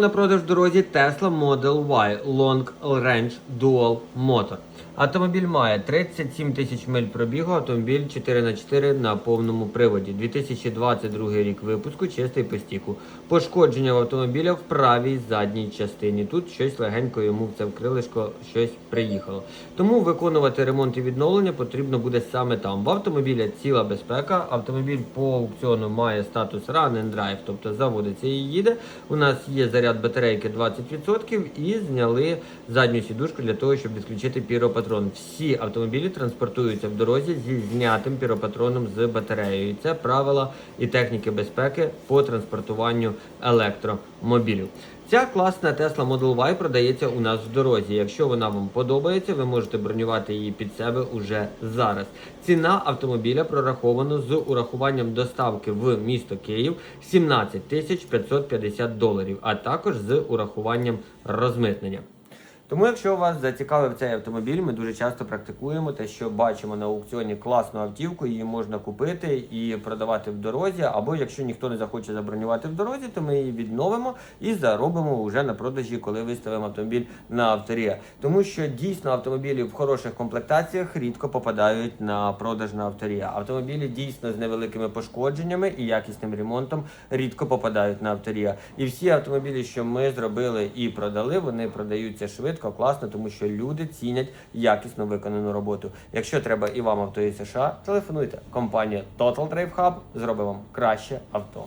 На продаж в дорозі Tesla Model Y Long Range Dual Motor. Автомобіль має 37 тисяч миль пробігу, автомобіль 4х4 на повному приводі. 2022 рік випуску, чистий по стіку. Пошкодження в автомобіля в правій задній частині. Тут щось легенько йому в це в крилишко щось приїхало. Тому виконувати ремонт і відновлення потрібно буде саме там. В автомобіля ціла безпека. Автомобіль по аукціону має статус Run and Drive, тобто заводиться і їде. У нас є заряд батарейки 20% і зняли задню сідушку для того, щоб відключити піропатрон. Всі автомобілі транспортуються в дорозі зі знятим піропатроном з батареєю. Це правила і техніки безпеки по транспортуванню електромобілів. Ця класна Tesla Model Y продається у нас в дорозі. Якщо вона вам подобається, ви можете бронювати її під себе уже зараз. Ціна автомобіля прорахована з урахуванням доставки в місто Київ 17 тисяч 550 доларів, а також з урахуванням розмитнення. Тому, якщо вас зацікавив цей автомобіль, ми дуже часто практикуємо те, що бачимо на аукціоні класну автівку, її можна купити і продавати в дорозі. Або якщо ніхто не захоче забронювати в дорозі, то ми її відновимо і заробимо вже на продажі, коли виставимо автомобіль на авторія. Тому що дійсно автомобілі в хороших комплектаціях рідко попадають на продаж на авторія. Автомобілі дійсно з невеликими пошкодженнями і якісним ремонтом рідко попадають на авторія. І всі автомобілі, що ми зробили і продали, вони продаються швидко, класно, тому що люди цінять якісно виконану роботу. Якщо треба і вам авто із США, телефонуйте. Компанія Total Drive Hub зробить вам краще авто.